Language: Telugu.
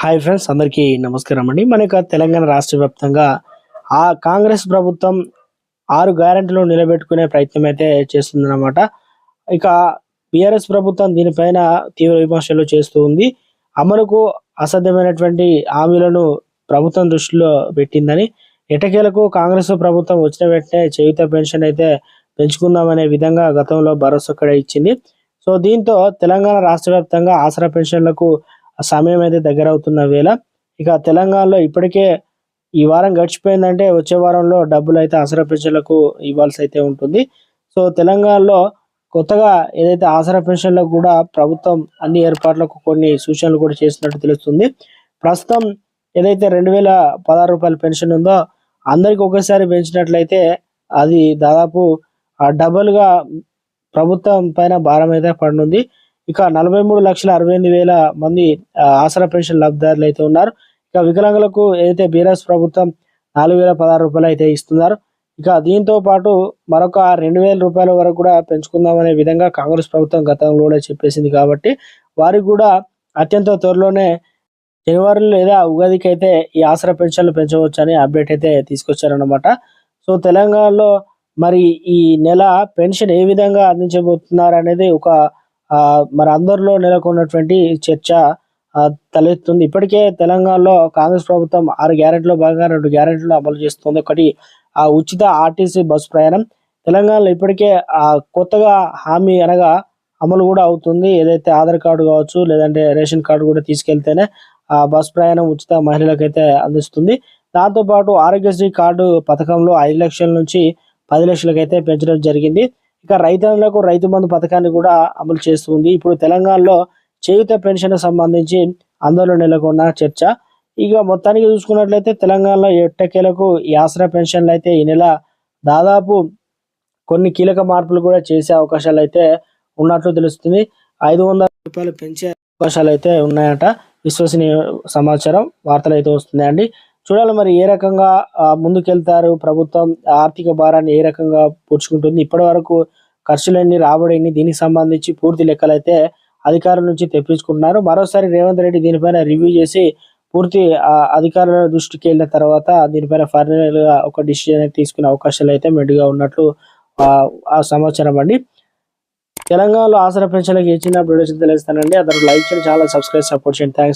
హాయ్ ఫ్రెండ్స్ అందరికీ నమస్కారం అండి. మన యొక్క తెలంగాణ రాష్ట్ర వ్యాప్తంగా ఆ కాంగ్రెస్ ప్రభుత్వం ఆరు గ్యారెంటీలు నిలబెట్టుకునే ప్రయత్నం అయితే చేస్తుందన్నమాట. ఇక బీఆర్ఎస్ ప్రభుత్వం దీనిపైన తీవ్ర విమర్శలు చేస్తూ ఉంది. అమలుకు అసాధ్యమైనటువంటి హామీలను ప్రభుత్వం దృష్టిలో పెట్టిందని ఎటకేలకు కాంగ్రెస్ ప్రభుత్వం వచ్చిన వెంటనే చేయుత పెన్షన్ అయితే పెంచుకుందామనే విధంగా గతంలో భరోసా కూడా ఇచ్చింది. సో దీంతో తెలంగాణ రాష్ట్ర వ్యాప్తంగా ఆసరా పెన్షన్లకు సమయం అయితే దగ్గర అవుతున్న వేళ ఇక తెలంగాణలో ఇప్పటికే ఈ వారం గడిచిపోయిందంటే వచ్చే వారంలో డబ్బులు అయితే ఆసరా పెన్షన్లకు ఇవ్వాల్సి అయితే ఉంటుంది. సో తెలంగాణలో కొత్తగా ఏదైతే ఆసరా పెన్షన్లకు కూడా ప్రభుత్వం అన్ని ఏర్పాట్లకు కొన్ని సూచనలు కూడా చేసినట్టు తెలుస్తుంది. ప్రస్తుతం ఏదైతే రెండు వేల పదహారు రూపాయల పెన్షన్ ఉందో అందరికి ఒకేసారి పెంచినట్లయితే అది దాదాపు డబుల్గా ప్రభుత్వం పైన భారం అయితే పడనుంది. ఇక నలభై మూడు లక్షల అరవై ఎనిమిది వేల మంది ఆసరా పెన్షన్ లబ్ధిదారులు అయితే ఉన్నారు. ఇక వికలాంగులకు ఏదైతే బీఆర్ఎస్ ప్రభుత్వం నాలుగు వేల పదహారు రూపాయలు అయితే ఇస్తున్నారు. ఇక దీంతో పాటు మరొక రెండు వేల రూపాయల వరకు కూడా పెంచుకుందామనే విధంగా కాంగ్రెస్ ప్రభుత్వం గతంలో కూడా చెప్పేసింది కాబట్టి వారికి కూడా అత్యంత త్వరలోనే జనవరి లేదా ఉగాదికి అయితే ఈ ఆసరా పెన్షన్లు పెంచవచ్చు అని అప్డేట్ అయితే తీసుకొచ్చారన్నమాట. సో తెలంగాణలో మరి ఈ నెల పెన్షన్ ఏ విధంగా అందించబోతున్నారు అనేది ఒక మరి అందరిలో నెలకొన్నటువంటి చర్చ తలెత్తుంది. ఇప్పటికే తెలంగాణలో కాంగ్రెస్ ప్రభుత్వం ఆరు గ్యారెంట్లో భాగంగా రెండు గ్యారెంట్లు అమలు చేస్తుంది. ఒకటి ఆ ఉచిత ఆర్టీసీ బస్ ప్రయాణం. తెలంగాణలో ఇప్పటికే ఆ కొత్తగా హామీ అనగా అమలు కూడా అవుతుంది. ఏదైతే ఆధార్ కార్డు కావచ్చు లేదంటే రేషన్ కార్డు కూడా తీసుకెళ్తేనే ఆ బస్ ప్రయాణం ఉచిత మహిళలకైతే అందిస్తుంది. దాంతోపాటు ఆరోగ్యశ్రీ కార్డు పథకంలో ఐదు లక్షల నుంచి పది లక్షలకైతే పెంచడం జరిగింది. ఇక రైతులకు రైతు బంధు పథకాన్ని కూడా అమలు చేస్తుంది ఇప్పుడు తెలంగాణలో చేయుత పెన్షన్ సంబంధించి ఆందోళన నెలకొన్న చర్చ. ఇక మొత్తానికి చూసుకున్నట్లయితే తెలంగాణలో ఎట్టకేలకు ఈ ఆసరా పెన్షన్లు అయితే ఈ నెల దాదాపు కొన్ని కీలక మార్పులు కూడా చేసే అవకాశాలు అయితే ఉన్నట్లు తెలుస్తుంది. ఐదు వందల రూపాయలు పెంచే అవకాశాలు అయితే ఉన్నాయట. విశ్వసనీయ సమాచారం వార్తలు అయితే వస్తున్నాయండి. చూడాలి మరి ఏ రకంగా ముందుకెళ్తారు ప్రభుత్వం ఆర్థిక భారాన్ని ఏ రకంగా పూడ్చుకుంటుంది. ఇప్పటి వరకు ఖర్చులన్నీ రాబడిని దీనికి సంబంధించి పూర్తి లెక్కలైతే అధికారుల నుంచి తెప్పించుకుంటున్నారు. మరోసారి రేవంత్ రెడ్డి దీనిపైన రివ్యూ చేసి పూర్తి ఆ, అధికారుల దృష్టికి వెళ్ళిన తర్వాత దీనిపైన ఫైనల్గా ఒక డిసిజన్ తీసుకునే అవకాశాలు అయితే మెండుగా ఉన్నట్లు ఆ, సమాచారం అండి. తెలంగాణలో ఆసరా పెన్షన్లకు ఇచ్చిన అప్డేట్స్ తెలుస్తానండి అతను లైక్ చేయండి చాలా సబ్స్క్రైబ్ సపోర్ట్ చేయండి. థ్యాంక్స్.